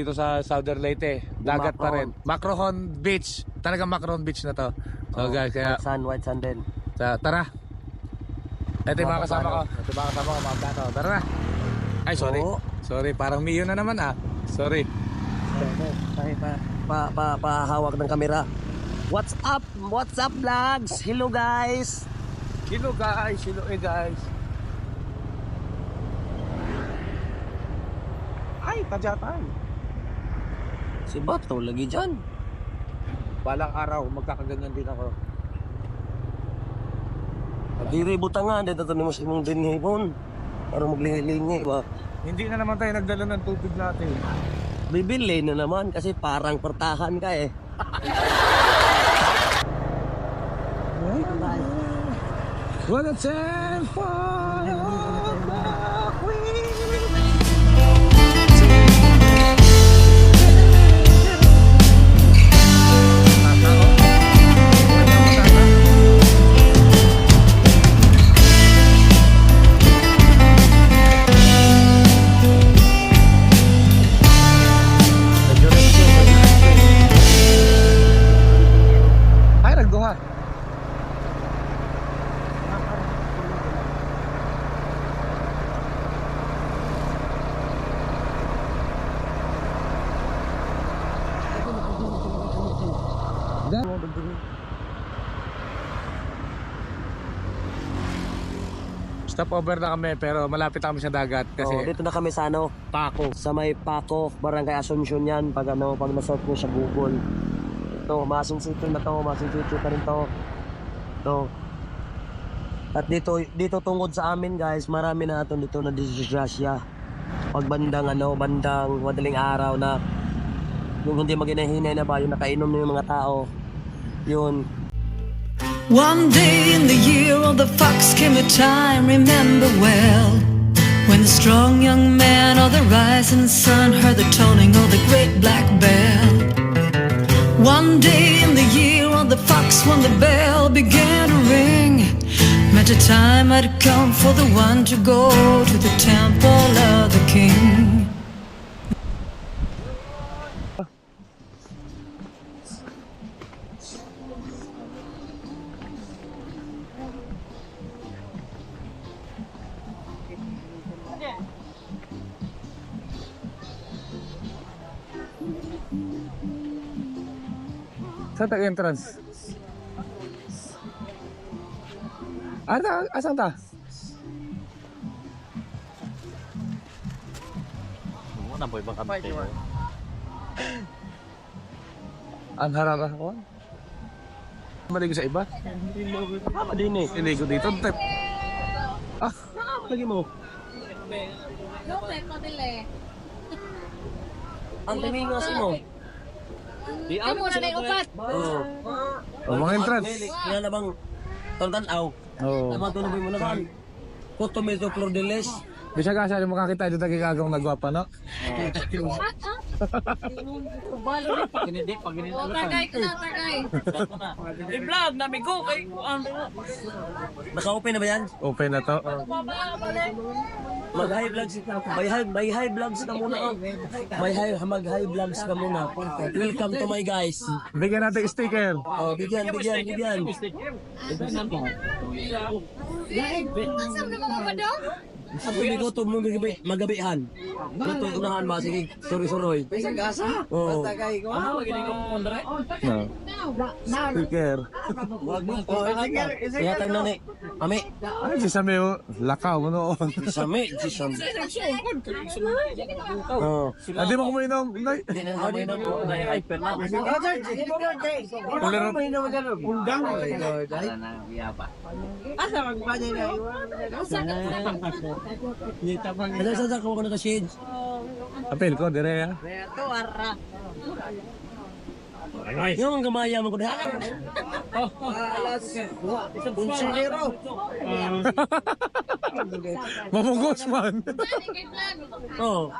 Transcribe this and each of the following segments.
dito sa Southern Leyte. Dagat pa rin. Macrohon Beach. Talaga Macrohon Beach na to. So guys, kaya White sun, white sun din. ta- tara. Ito yung mga kasama ko. Ito yung mga kasama ko, mga plano. Tara na. Ay, sorry. Oo. Sorry, parang Mio na naman ah. Sorry. Tayo pa, pa, pa, pahawak ng kamera. What's up? What's up vlogs? Hello guys. Hello guys, hello eh guys. Ay, tadyatan. Si Bato lagi dyan. Balang araw, magkakaganyan din ako. Diri butangan, dito to mo sa imong dinhipon. Para maglingi-lingi ba? Hindi na naman tayo nagdala ng tubig natin. Bibili na naman kasi parang pertahan ka eh. What a time for Stop over na kami pero malapit na kami sa dagat kasi Oh, dito na kami sa ano, Paco. sa may Paco, Barangay Asuncion yan, pag ano, pag nasort mo sa Google. Ito, Masin City na to, Masin City pa rin to. Ito. At dito, dito tungkod sa amin guys, marami na ito dito na disgrasya. Pag bandang ano, bandang madaling araw na yung hindi maginahinay na ba, yung nakainom na yung mga tao. Yun, One day in the year of the fox came a time, remember well. When the strong young man of the rising sun heard the tolling of the great black bell. One day in the year of the fox when the bell began to ring, meant a time had come for the one to go to the temple of the king. Saan tayo entrance? Ano ta? Asan ta? Ano po ibang kante? Ang harara ko. Maligo sa iba? tama din eh. Iligo dito. Tep. Ah, Lagi mo. Ang timingas mo. Di Ay, muna na yung upat. Oo. oh, mga entrance. Kaya na bang tantanaw? Oo. Tama tuloy mo na kan. Kuto medyo flor de lis. Di siya kasi mo makakita dito kagawang nagwapa, no? Hindi, pag hindi O, tagay ko na, tagay. I-vlog namin ko kay ano. Naka-open na ba yan? Open na to. Mag-high vlogs ka. May high, may high vlogs ka muna. Oh. May high, mag-high vlogs ka muna. Welcome to my guys. Bigyan natin sticker. Oh, bigyan, bigyan, bigyan. Asam na mga madam? Ako may gutom mo magabi, magabihan. Gutom unahan ba? Sige, sorry-sorry. May gasa. Oo. Ano lagi ko kondre? No. Sticker. Wag mo. Kaya tag na ni. Mami, Ay, si Sameo, lakaw mo noon. sami, si Sam. Oh. Ah, di mo kuminom. Nay. Hindi na kami na po. Hyper na. Kulero. Ano sa sa ko naka-shades? Apel ko, dire ya. Yung ang gamaya mo ko na. Konsehero. Mamugos man. Oh.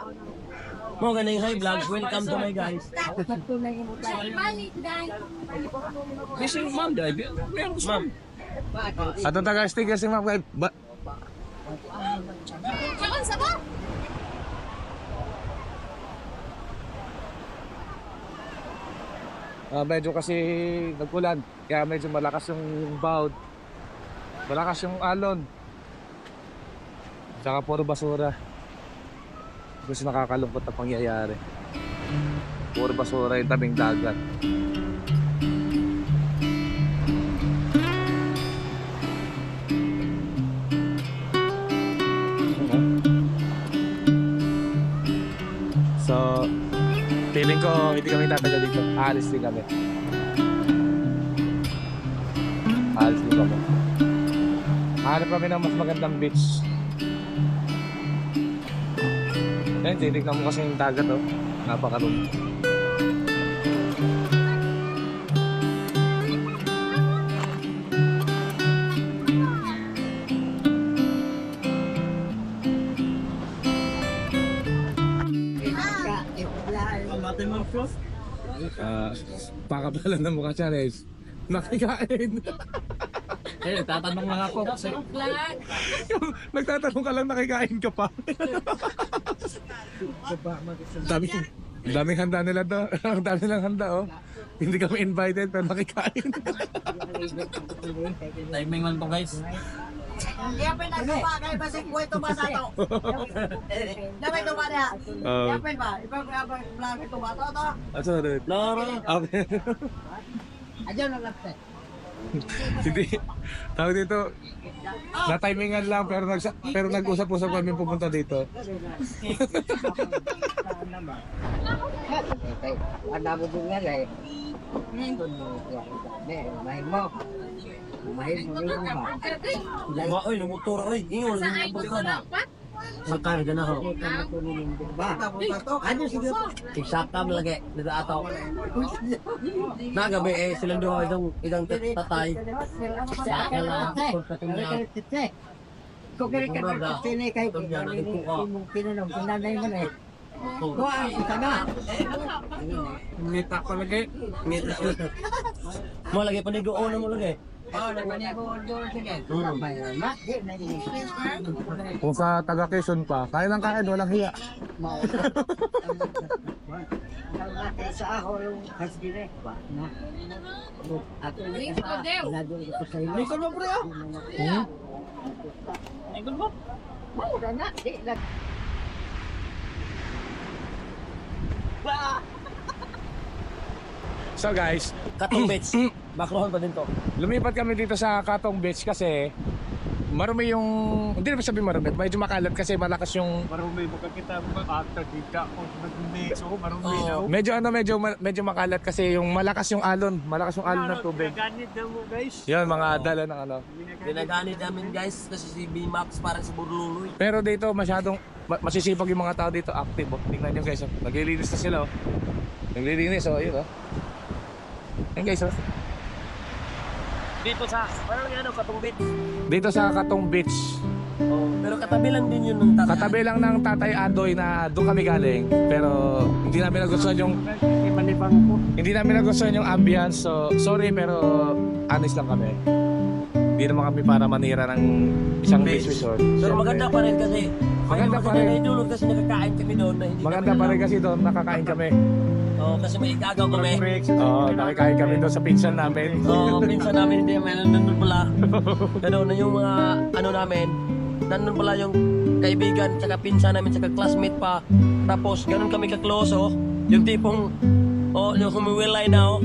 Mo ganing high vlogs. Welcome to my guys. Missing mom dai. Meron Ma'am. Atong taga sticker si Ma'am Diyan? Uh, medyo kasi nagkulan, kaya medyo malakas yung bawd. Malakas yung alon. Tsaka puro basura. Gusto nakakalungkot na pangyayari. Puro basura yung tabing dagat. Feeling ko hindi kami tatagal dito. Aalis din kami. Aalis din kami. Hanap kami ng mas magandang beach. Yan, titignan mo kasi yung dagat oh. Napakaroon. Ah, pakapalan ng mukha challenge. Nakikain. Eh, tatanong lang ako. Kasi, Nagtatanong ka lang nakikain ka pa. dami, daming handa nila to. Ang dami nilang handa oh. Hindi kami invited pero nakikain. timing lang to guys. Yapin na ba kay basi ko ito ba to. Dapat ito ba na? Oh. Yapin ba? Ibang vlog ito ba to to? Ah, sorry. Loro. Okay. Adyan na lapte. Hindi. Tawag dito. Na-timingan lang pero nag pero nag-usap-usap kami pupunta dito. Ada mo din nga eh. Mahal mo. Mahal mo rin ba? Ba, oy, lumuturo, oy. Ingol, lumuturo na. Sakar ka na ho. Ba? Ano sige? Isakam lagi, nila ataw. Nagabi eh, silang dua idang idang tatay. Sakal lang, pagkatunya. Kung kaya ka sini kay mong pinanong pinanay mo na eh. Kuha ang isa na. Ngita ko lagi. Mo lagi panigoon na mo lagi. Oh. Kung sa taga Quezon pa, kaya lang kain, walang hiya. Sa ako yung na. Ako Linggo ko, sa iyo. Ikaw mo pre ah. Hmm? Ikaw mo. Mura na. Di na. So guys, Katong beach. Bakrohon pa din to. lumipat kami dito sa Katong Beach kasi marumi yung, hindi naman sabihin marumi, medyo makalat kasi malakas yung Marumi mo kita mo after kita ko nag-beach so marumi na. Medyo ano, medyo medyo makalat kasi yung malakas yung alon, malakas yung alon ng tubig. Ganit na mo guys. Yan mga dala ng ano. Ginagamit namin guys kasi si B-Max parang si Burluloy. Pero dito masyadong ma- masisipag yung mga tao dito, active. Oh. Tingnan nyo guys, oh. naglilinis na sila. Oh. Naglilinis, oh, yun oh. Yan guys, oh. Dito sa, parang ano, Katong beach. Dito sa Katong Beach. Oh, pero katabi lang din yun ng tatay. Katabi lang ng Tatay Adoy na doon kami galing. Pero hindi namin nagustuhan yung hindi namin nagustuhan yung ambience. So, sorry pero honest lang kami. Hindi naman kami para manira ng isang beach resort. Pero Siyempre. maganda pa rin kasi. Maganda pa rin. idulog kasi nakakain kami doon. Na hindi Maganda pa rin kasi doon, nakakain kami. Oo, kasi may igagaw kami. Oo, nakakain kami doon sa pinsan namin. Oo, pinsan namin hindi may nandun pala. Ano na yung mga ano namin, nandun pala yung kaibigan, tsaka pinsan namin, tsaka classmate pa. Tapos ganun kami ka-close oh. Yung tipong, oh, yung humiwilay na oh.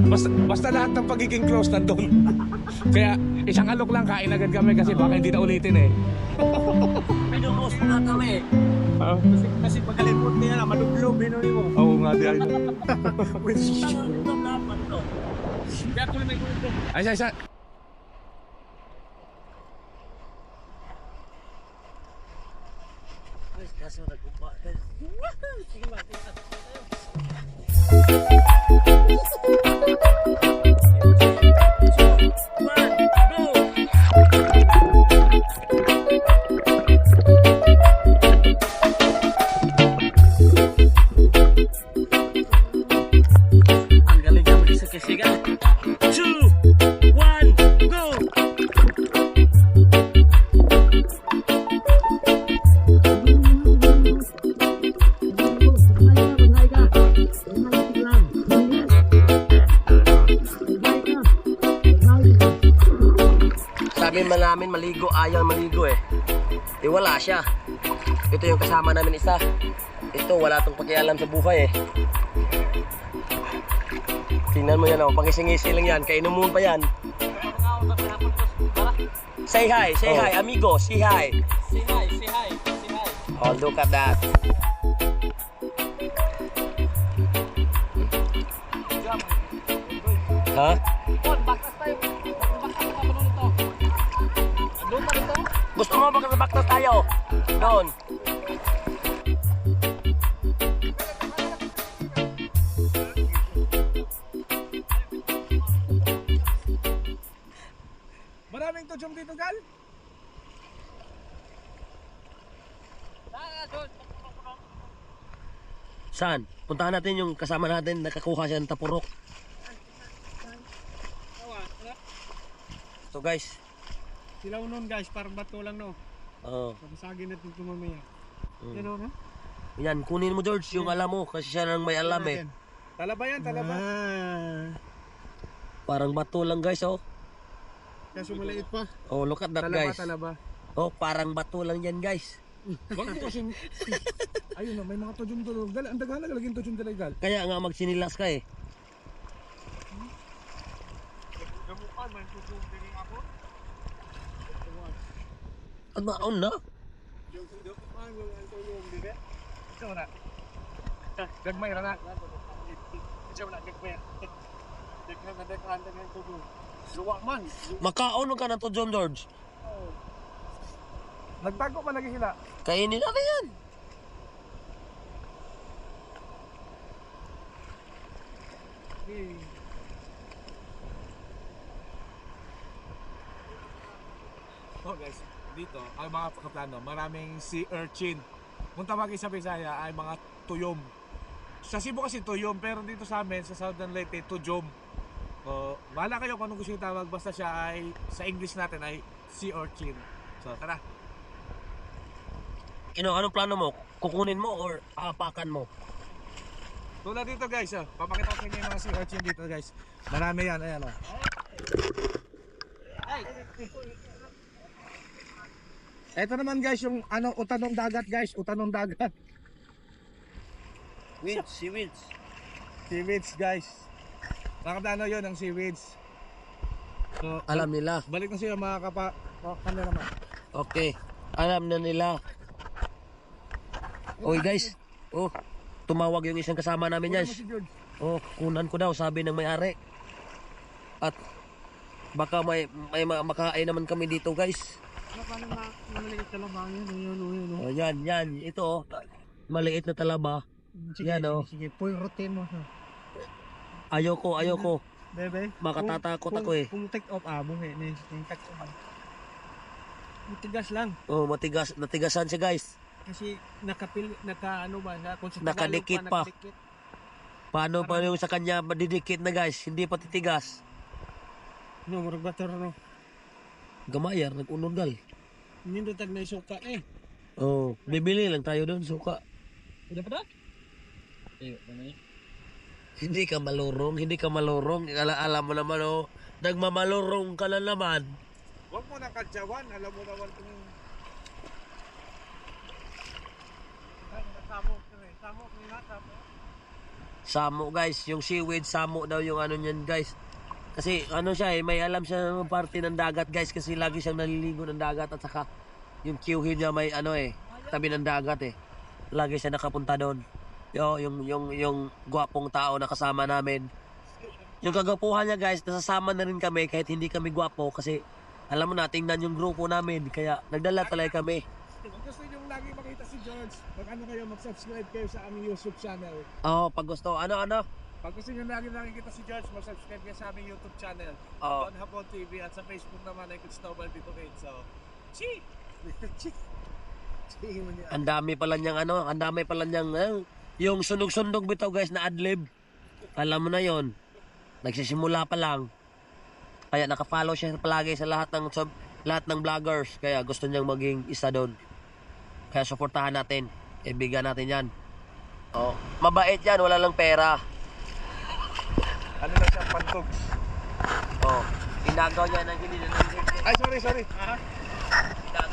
Basta, basta lahat ng pagiging close nandun. Kaya isang alok lang kain agad kami kasi baka hindi na ulitin eh. Pinupost na kami. Ah, Kasi, kasi pagkalimot niya na madublo binuli mo. Oo nga di ay. Ano dapat to? Kaya ko may gulo. Ay, ay, ay. Kaso nagkupa. Ang Sabi man namin maligo, ayaw maligo eh. Eh wala siya. Ito yung kasama namin isa. Ito, wala tong pakialam sa buhay eh. Tingnan mo yan oh, pangising-ngisi lang yan, kainumun pa yan. Say hi, say hi, amigo, say hi. Say hi, say hi, say hi. Oh, look at that. Ha? Mo magkakabaktas tayo? Doon. Maraming tujong dito, Gal. Saan? Puntahan natin yung kasama natin, nakakuha siya ng tapurok. So guys, Silaw nun guys, parang bato lang no. oh, Pabasagin natin ito mamaya. Mm. Yan o, no? yan, kunin mo George yung alam mo kasi siya nang may alam eh. Talaba yan, talaba. Ah, Parang bato lang guys oh. kaso maliit pa. Oh, look at that Talaba, guys. talaba. Oh, parang bato lang yan guys. Wag mo kasi... Ayun na, may mga tujong tulog. Gal, ang na laging tujong tulog, Gal. Kaya nga magsinilas ka eh. Maon na. Gagmay ra na. Makaon ka na to John George. Nagtago pa lagi sila. Kainin natin yan. Oh guys, dito ang mga kaplano, maraming sea urchin. Kung tawagin sa Bisaya ay mga tuyom. Sa Cebu kasi tuyom, pero dito sa amin, sa Southern Leyte, tujom. Oh, bahala kayo kung anong gusto yung tawag, basta siya ay, sa English natin ay sea urchin. So, tara. Ino, anong plano mo? Kukunin mo or aapakan mo? Tulad dito guys, oh. papakita ko sa inyo yung mga sea urchin dito guys. Marami yan, ayan oh. Ito naman guys yung ano utanong dagat guys, utanong dagat. Weeds, seaweeds. Seaweeds guys. Nakapano yun ang seaweeds. So, Alam nila. balik na siya mga kapa oh, cameraman. Okay. Alam na nila. Oy guys. Oh, tumawag yung isang kasama namin yan. Si. Oh, kunan ko daw, sabi ng may-ari. At baka may, may ma- makain naman kami dito guys. Ano paano ma maliit na lamang yun? Ayun, ayun, ayun. Oh, yan, yan. Ito oh. Maliit na talaba. Sige, Yan, oh. Sige, puy routine mo. Ayoko, ayoko. Bebe. Makatatakot kung- ako eh. Kung take off ah, bungi. Ning ning take off. Matigas lang. Oh, matigas, natigasan siya guys. Kasi nakapil, naka ano ba, kung sa Nakadikit pa. nakadikit. Paano pa yung sa kanya madidikit na guys, hindi pa titigas. No, murag bater no. Gamayar, nag-unodgal. Nindo tag na suka eh. Oh, bibili lang tayo doon, suka. Udah pa da? Ayo, ano Hindi ka malurong, hindi ka malurong. Ala, alam mo naman oh, nagmamalurong ka na naman. Huwag mo nang kadyawan, alam mo naman kung Samo guys, yung seaweed samo daw yung ano niyan guys. Kasi ano siya eh, may alam siya ng parte ng dagat guys kasi lagi siyang naliligo ng dagat at saka yung kiuhin niya may ano eh, tabi ng dagat eh. Lagi siya nakapunta doon. Yo, yung yung yung gwapong tao na kasama namin. Yung kagapuhan niya guys, nasasama na rin kami kahit hindi kami gwapo kasi alam mo na, tingnan yung grupo namin kaya nagdala talaga kami. Kung gusto nyo lagi makita si George, mag ano kayo, mag-subscribe kayo sa aming YouTube channel. Oh, pag gusto, ano ano? Pag gusto nyo lagi nakikita si George, mag-subscribe kayo sa aming YouTube channel. Oh, Don Hapon TV at sa Facebook naman ay Cristobal Dito Kid. So, chi! chi! Chi mo niya. Ang dami pala niyang ano, ang dami pala niyang eh, yung sunog-sunog bitaw guys na adlib. Alam mo na yon. Nagsisimula pa lang. Kaya naka-follow siya palagi sa lahat ng sa, lahat ng vloggers. Kaya gusto niyang maging isa doon. Kaya suportahan natin. Ibigan natin 'yan. Oh, mabait 'yan, wala lang pera. Ano na siya, pantogs. Oh, ginagawa niya ng hindi na Ay, sorry, sorry. Gagawin sa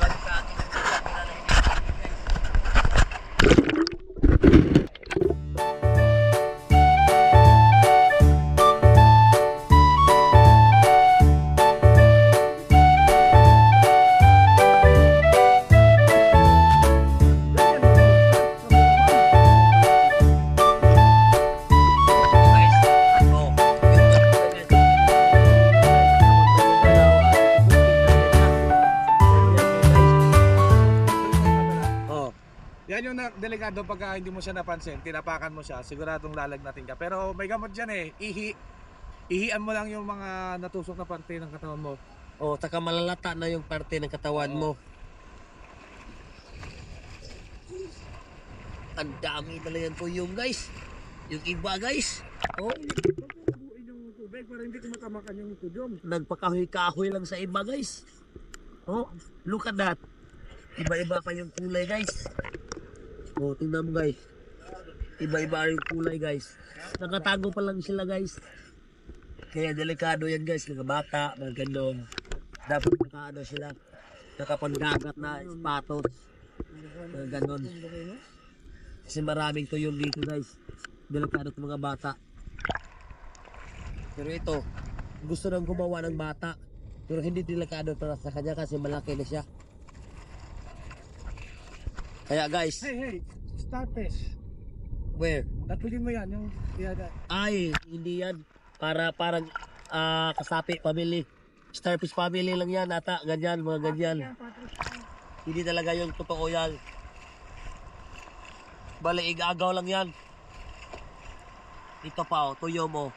delikado pagka hindi mo siya napansin, tinapakan mo siya, siguradong lalagnatin ka. Pero may gamot dyan eh, ihi. Ihian mo lang yung mga natusok na parte ng katawan mo. oh, taka malalata na yung parte ng katawan mo. Ang dami talaga yan po yung guys. Yung iba guys. Oh, para hindi tumatamaan yung tudyom. nagpakahoy-kahoy lang sa iba guys. Oh, look at that. Iba-iba pa yung kulay guys. Oh, tingnan mo guys. Iba-iba yung kulay guys. Nakatago pa lang sila guys. Kaya delikado yan guys, mga bata, mga ganon. Dapat nakaano sila. Nakapanggagat na sapatos. Mga ganon. Kasi maraming tuyong dito guys. Delikado itong mga bata. Pero ito, gusto nang gumawa ng bata. Pero hindi delikado para sa kanya kasi malaki na siya. Kaya guys, Hey, hey, starfish. where? Tatulin mo yan, yung yada. Ay, hindi yan. Para parang ah, kasapi family. Starfish family lang yan ata. Ganyan, mga ganyan. Hindi talaga yung totoo yan. Bale, igagaw lang yan. Ito pa, oh, tuyo mo.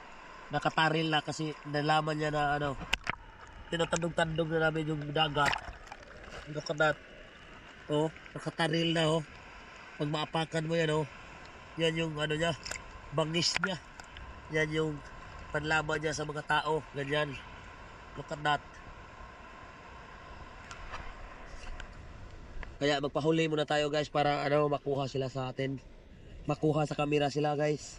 Nakataril na kasi nalaman niya na ano. Tinatandog-tandog na namin yung dagat. Look at that. Oh, nakataril na oh. Pag maapakan mo yan oh. Yan yung ano niya, bangis niya. Yan yung panlaban niya sa mga tao. Ganyan. Look at that. Kaya magpahuli muna tayo guys para ano makuha sila sa atin. Makuha sa kamera sila guys.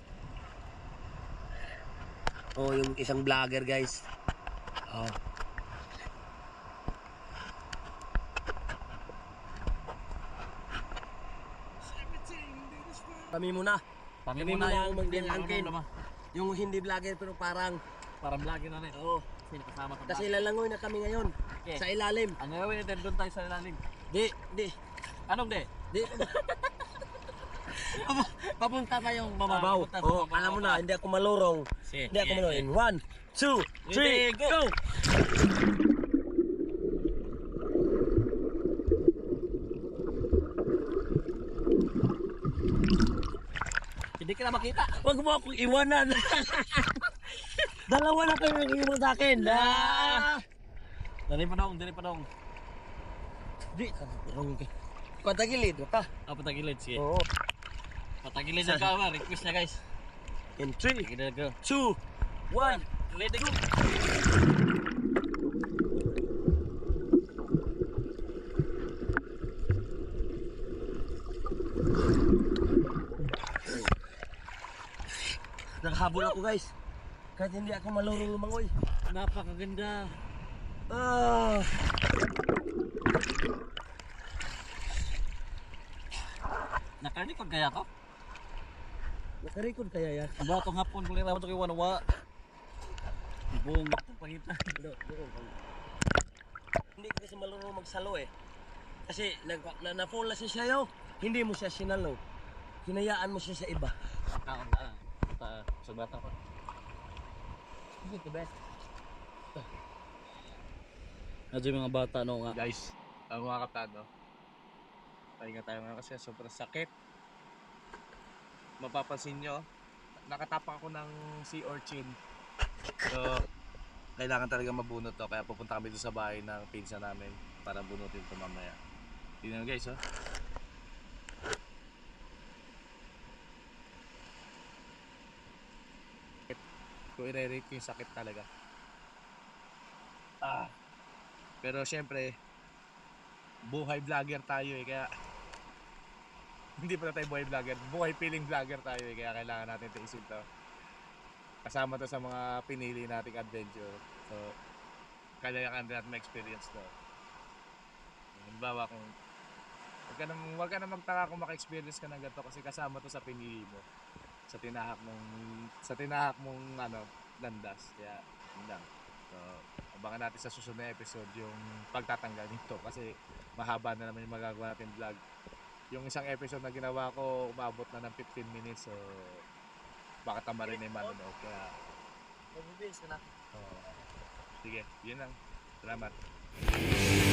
Oh, yung isang vlogger guys. Oh. Kami muna. Kami Kami muna muna yung ang magdilangkin. naman. Yung hindi vlogger pero parang Para vlogger na rin. Oo. Kasi nakasama ka Kasi lalangoy na kami ngayon. Okay. Sa ilalim. Ang gagawin natin, doon tayo sa ilalim. Di, di, Anong de? di. Papunta tayong Babaw. Papunta sa Oh, alam mo na, hindi ako malurong. Sige. Hindi ako malurong. In one, two, three, go! Hindi ka na makita. Huwag mo akong iwanan. Dalawa na kayo nag-iwan sa akin. Ah! Dali pa dong, dali pa dong. Di, patagilid ka. Ah, patagilid, sige. Oo. Patagilid na ka, ma. Request na guys. In three, Sige na, go. two, one. Ready, go. Naghabol ako guys. Kahit hindi ako malurong lumangoy. Napakaganda. Ah. Nakarecord kaya ko? Nakarecord kaya yan? Aba, itong hapon, kung nila ito kay Wanawa. Buong ito, pangita. Hindi ko kasi maluro magsalo eh. Kasi na, na-fall na siya sa'yo. Hindi mo siya sinalo. Hinayaan mo siya sa iba. Taon na. Sa bata pa. Hindi the best. Medyo yung mga bata, no nga. Guys, ang mga kaptado. Pahinga tayo ngayon kasi sobrang sakit. Mapapansin nyo, nakatapak ako ng sea urchin. So, kailangan talaga mabunot to. Kaya pupunta kami doon sa bahay ng pinsa namin para bunutin to mamaya. Tingnan guys, oh. Kung i-rate ko yung sakit talaga. Ah. Pero syempre, buhay vlogger tayo eh, kaya hindi pala tayo buhay vlogger, buhay feeling vlogger tayo eh, kaya kailangan natin tiisin to. Kasama to sa mga pinili nating adventure. So, kaya ka natin ma-experience to. Halimbawa kung Huwag ka, na, huwag ka na magtaka kung maka-experience ka ng ganito kasi kasama to sa pinili mo. Sa tinahak mong, sa tinahak mong ano, landas. Kaya, yun lang. So, abangan natin sa susunod na episode yung pagtatanggal nito kasi mahaba na naman yung magagawa natin vlog. Yung isang episode na ginawa ko, umabot na ng 15 minutes. So, baka tama rin na yung manonood. Kaya, Magbibis ka na. oh, sige, yun lang. Salamat.